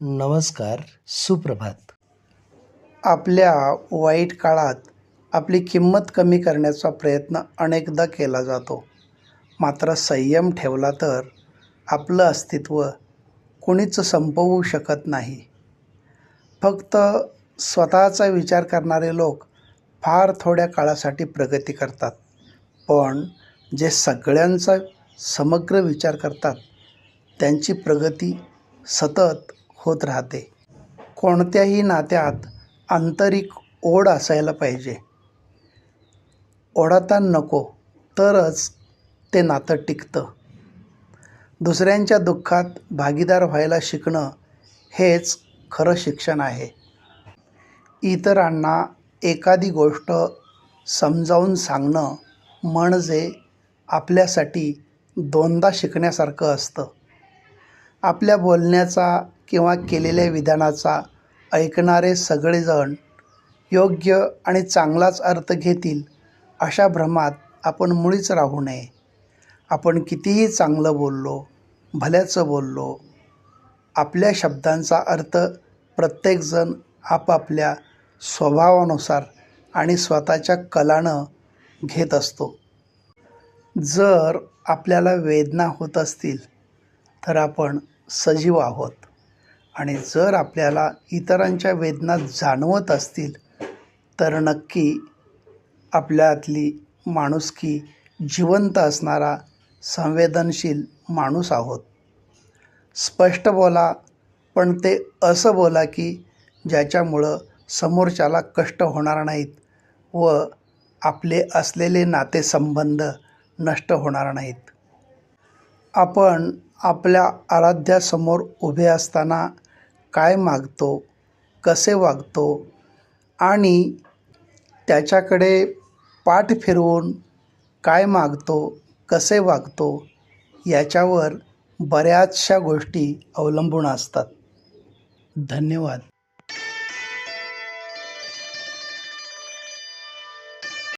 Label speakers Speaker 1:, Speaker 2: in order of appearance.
Speaker 1: नमस्कार सुप्रभात.
Speaker 2: आपल्या वाईट काळात आपली किंमत कमी करण्याचा प्रयत्न अनेकदा केला जातो. मात्र संयम ठेवला तर आपलं अस्तित्व कोणीच संपवू शकत नाही. फक्त स्वतःचा विचार करणारे लोक फार थोड्या काळासाठी प्रगती करतात. पण जे सगळ्यांचा समग्र विचार करतात त्यांची प्रगती सतत होत राहते. कोणत्याही नात्यात आंतरिक ओढ असायला पाहिजे. ओढाताण नको तरच ते नातं टिकतं. दुसऱ्यांच्या दुःखात भागीदार व्हायला शिकणं हेच खरं शिक्षण आहे. इतरांना एखादी गोष्ट समजावून सांगणं म्हणजे आपल्यासाठी दोनदा शिकण्यासारखं असतं. आपल्या बोलण्याचा किंवा केलेल्या विधानाचा ऐकणारे सगळेजण योग्य आणि चांगलाच अर्थ घेतील अशा भ्रमात आपण मुळीच राहू नये. आपण कितीही चांगलं बोललो भल्याचं बोललो आपल्या शब्दांचा अर्थ प्रत्येकजण आपापल्या स्वभावानुसार आणि स्वतःच्या कलानं घेत असतो. जर आपल्याला वेदना होत असतील तर आपण सजीव आहोत. आणि जर आपल्याला इतरांच्या वेदना जाणवत असतील तर नक्की आपल्यातली माणुसकी जिवंत असणारा संवेदनशील माणूस आहोत. स्पष्ट बोला पण ते असं बोला की ज्याच्यामुळं समोरच्याला कष्ट होणार नाहीत व आपले असलेले नातेसंबंध नष्ट होणार नाहीत. आपण आपल्या आराध्यासमोर उभे असताना काय मागतो कसे वागतो आणि त्याच्याकडे पाठ फिरवून काय मागतो कसे वागतो याच्यावर बऱ्याचशा गोष्टी अवलंबून असतात. धन्यवाद.